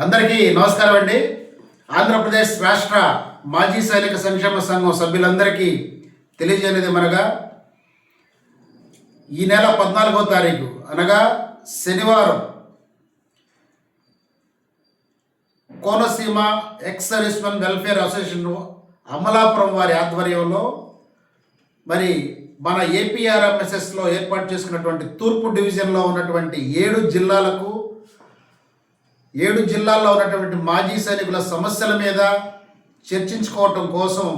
అందరికీ నమస్కారం అండి. ఆంధ్రప్రదేశ్ రాష్ట్ర మాజీ సైనిక సంక్షేమ సంఘం సభ్యులందరికీ తెలియజేయనిది మనగా ఈ నెల పద్నాలుగో తారీఖు అనగా శనివారం Konaseema ex servicemen welfare association Amalapuram వారి ఆధ్వర్యంలో మరి మన ఏపీఆర్ఎంఎస్ఎస్లో ఏర్పాటు చేసుకున్నటువంటి తూర్పు డివిజన్లో ఉన్నటువంటి ఏడు జిల్లాలకు ఏడు జిల్లాల్లో ఉన్నటువంటి మాజీ సైనికుల సమస్యల మీద చర్చించుకోవటం కోసం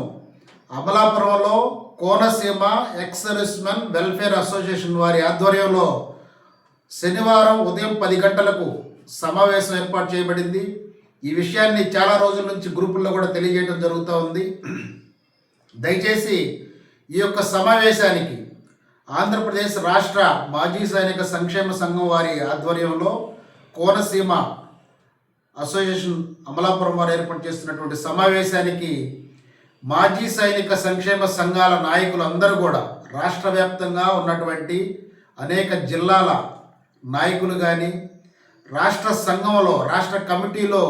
అమలాపురంలో Konaseema ex servicemen welfare association వారి ఆధ్వర్యంలో శనివారం ఉదయం పది గంటలకు సమావేశం ఏర్పాటు చేయబడింది. ఈ విషయాన్ని చాలా రోజుల నుంచి గ్రూపుల్లో కూడా తెలియజేయడం జరుగుతూ ఉంది. దయచేసి ఈ యొక్క సమావేశానికి ఆంధ్రప్రదేశ్ రాష్ట్ర మాజీ సైనిక సంక్షేమ సంఘం వారి ఆధ్వర్యంలో కోనసీమ అసోసియేషన్ అమలాపురం వారు ఏర్పాటు చేస్తున్నటువంటి సమావేశానికి మాజీ సైనిక సంక్షేమ సంఘాల నాయకులు అందరూ కూడా రాష్ట్ర వ్యాప్తంగా ఉన్నటువంటి అనేక జిల్లాల నాయకులు కానీ రాష్ట్ర సంఘంలో రాష్ట్ర కమిటీలో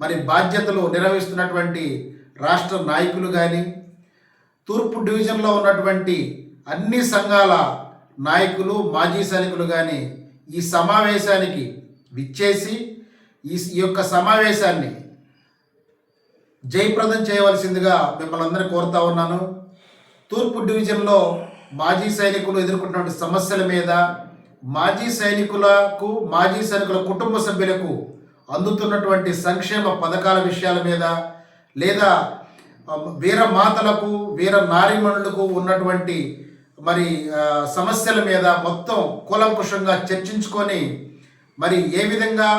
మరి బాధ్యతలు నిర్వహిస్తున్నటువంటి రాష్ట్ర నాయకులు కానీ తూర్పు డివిజన్లో ఉన్నటువంటి అన్ని సంఘాల నాయకులు మాజీ సైనికులు కానీ ఈ సమావేశానికి విచ్చేసి ఈ ఈ యొక్క సమావేశాన్ని జయప్రదం చేయవలసిందిగా మిమ్మల్ని అందరినీ కోరుతా ఉన్నాను. తూర్పు డివిజన్లో మాజీ సైనికులు ఎదుర్కొంటున్న సమస్యల మీద మాజీ సైనికులకు మాజీ సైనికుల కుటుంబ సభ్యులకు అందుతున్నటువంటి సంక్షేమ పథకాల విషయాల మీద లేదా వీర మాతలకు వీర నారీమణులకు ఉన్నటువంటి మరి సమస్యల మీద మొత్తం కూలంకుషంగా చర్చించుకొని మరి ఏ విధంగా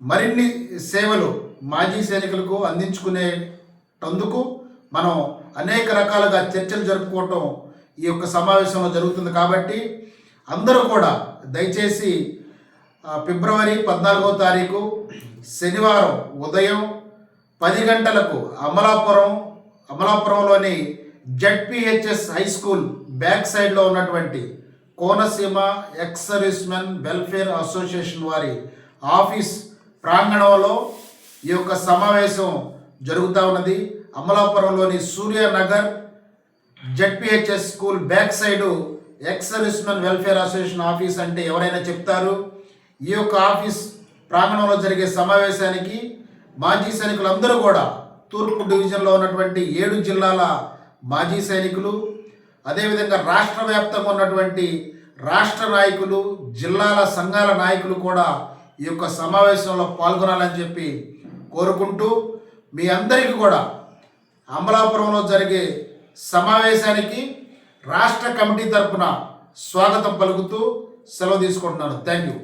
మరిన్ని సేవలు మాజీ సైనికులకు అందించుకునేటందుకు మనం అనేక రకాలుగా చర్చలు జరుపుకోవటం ఈ యొక్క సమావేశంలో జరుగుతుంది కాబట్టి అందరూ కూడా దయచేసి ఫిబ్రవరి పద్నాలుగో తారీఖు శనివారం ఉదయం పది గంటలకు అమలాపురం అమలాపురంలోని జడ్పిహెచ్ఎస్ హై స్కూల్ బ్యాక్ సైడ్లో ఉన్నటువంటి Konaseema ex servicemen welfare association వారి ఆఫీస్ ప్రాంగణంలో ఈ యొక్క సమావేశం జరుగుతూ ఉన్నది. అమలాపురంలోని Suryanagar ZPHS school back side ex servicemen welfare association office అంటే ఎవరైనా చెప్తారు. ఈ యొక్క ఆఫీస్ ప్రాంగణంలో జరిగే సమావేశానికి మాజీ సైనికులందరూ కూడా తూర్పు డివిజన్లో ఉన్నటువంటి ఏడు జిల్లాల మాజీ సైనికులు అదేవిధంగా రాష్ట్ర వ్యాప్తంగా ఉన్నటువంటి రాష్ట్ర నాయకులు జిల్లాల సంఘాల నాయకులు కూడా ఈ యొక్క సమావేశంలో పాల్గొనాలని చెప్పి కోరుకుంటూ మీ అందరికీ కూడా అమలాపురంలో జరిగే సమావేశానికి రాష్ట్ర కమిటీ తరపున స్వాగతం పలుకుతూ సెలవు తీసుకుంటున్నాను. Thank you.